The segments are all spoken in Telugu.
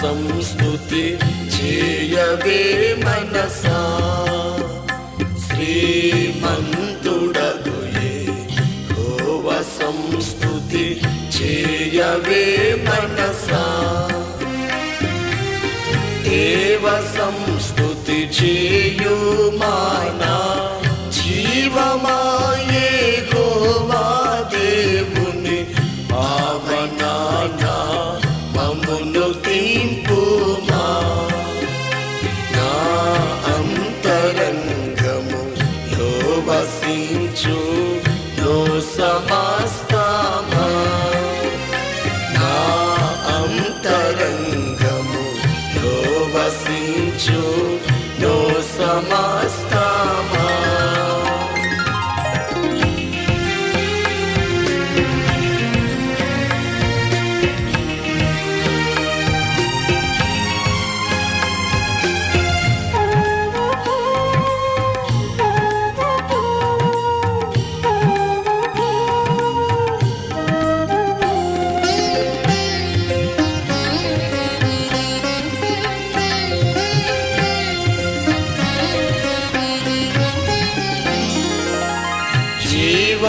సంస్కృతి చేయవే మనసా. శ్రీమంతుడగుయే హోవ సంస్కృతి చేయవే మనసా. దేవ సంస్తుతి చేయుమానా జీవమాయే గోవా దేవుని పావనా వసించు నో సమస్తమా నా అంతరంగము వసించు నో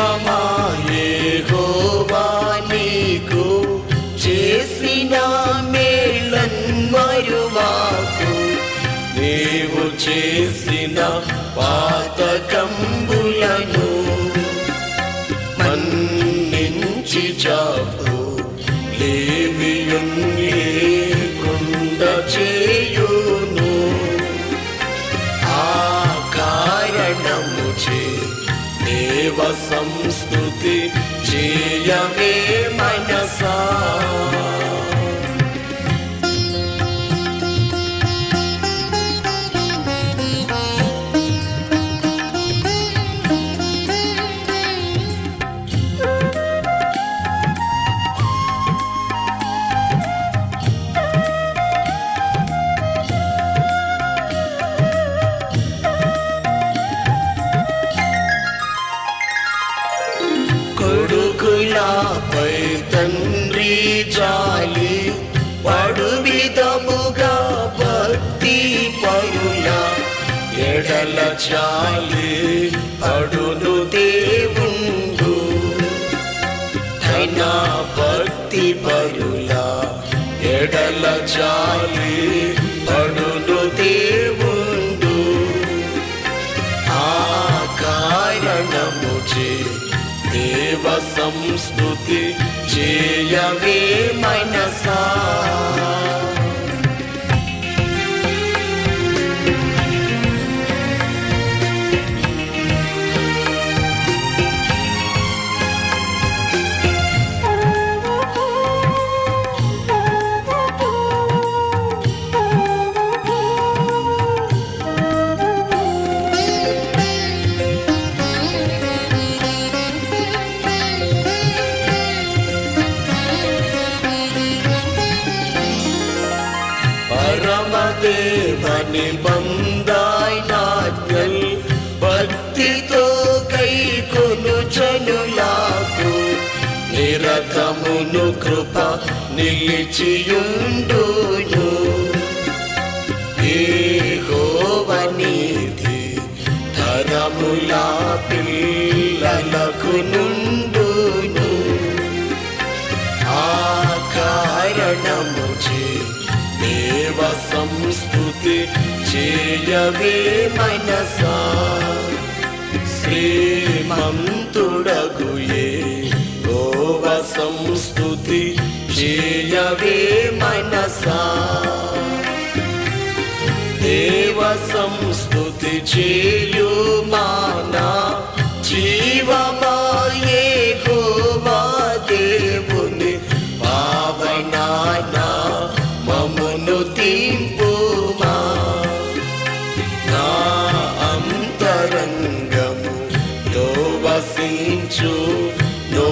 జీవమాయే గోవా నీకు. చేసిన మేళన్ మరువాకు. నీవు చేసిన పాతకంబులను మన్నించి చాపు. లేవియున్ దేవ సంస్కృతి చేయవే మనసా. ఎడల చాలి పడును దేవుండు. ధన భక్తి పరుల ఎడల జాలి పడును దేవుండు. ఆ కారణము దేవ సంస్కృతి చేయవే మనసా. పరమదేవని బందాయినాజ్ఞల్ భక్తితో కై కొను జనులాకు నిరతమును కృప నిలిచియుండును. ఏహోవనీతి తరములా పిల్లలకు నుండును దేవ సంస్కృతి చేయవే మనసా. శ్రీమంతుడగుయే గోవ సంస్కృతి చేయవే మనసా. దేవ సంస్కృతి చేయుమానా మమును నా అంతరంగము లో వసించు నో